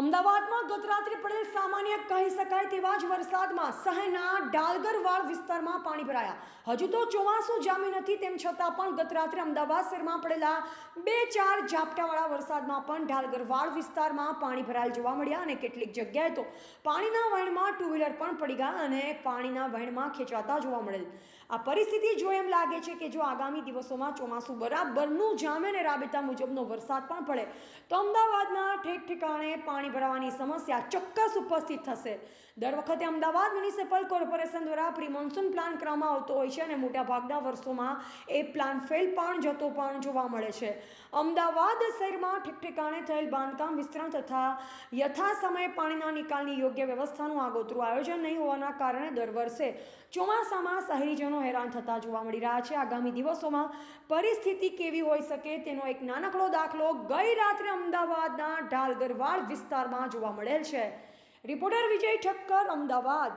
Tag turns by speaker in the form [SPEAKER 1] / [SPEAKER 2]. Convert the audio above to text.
[SPEAKER 1] અમદાવાદમાં ગત રાત્રે પડેલ સામાન્ય કહી શકાય તેવા જ વરસાદમાં શહેરના ડાલગરવાડ વિસ્તારમાં પાણી ભરાયા. હજુ તો ચોમાસું જામી નથી, તેમ છતાં પણ ગત રાત્રે અમદાવાદ શહેરમાં પડેલા બે ચાર ઝાપટાવાળા વરસાદમાં પણ ડાલગરવાડ વિસ્તારમાં પાણી ભરાયેલ જોવા મળ્યા અને કેટલીક જગ્યાએ તો પાણીના વહેણમાં ટુ વ્હીલર પણ પડી ગયા અને પાણીના વહેણમાં ખેંચાતા જોવા મળેલ. આ પરિસ્થિતિ જો એમ લાગે છે કે જો આગામી દિવસોમાં ચોમાસું બરાબરનું જામે અને રાબેતા મુજબનો વરસાદ પણ પડે, તો અમદાવાદના ઠેક ઠેકાણે પાણી ભરાવાની સમસ્યા ચોક્કસ ઉપસ્થિત થશે. દર વખતે અમદાવાદ મ્યુનિસિપલ કોર્પોરેશન દ્વારા પ્રી પ્લાન કરવામાં આવતો હોય છે અને મોટાભાગના વર્ષોમાં એ પ્લાન ફેલ પણ જતો પણ જોવા મળે છે. અમદાવાદ શહેરમાં ઠેકઠેકાણે થયેલ બાંધકામ વિસ્તરણ તથા યથા સમયે પાણીના નિકાલની યોગ્ય વ્યવસ્થાનું આગોતરું આયોજન નહીં હોવાના કારણે દર વર્ષે ચોમાસામાં શહેરીજનો હેરાન થતા જોવા મળી રહ્યા છે. આગામી દિવસોમાં પરિસ્થિતિ કેવી હોઈ શકે તેનો એક નાનકડો દાખલો ગઈ રાત્રે અમદાવાદના ઢાલગરવાડ વિસ્તારમાં જોવા મળેલ છે. રિપોર્ટર વિજય ઠક્કર અમદાવાદ.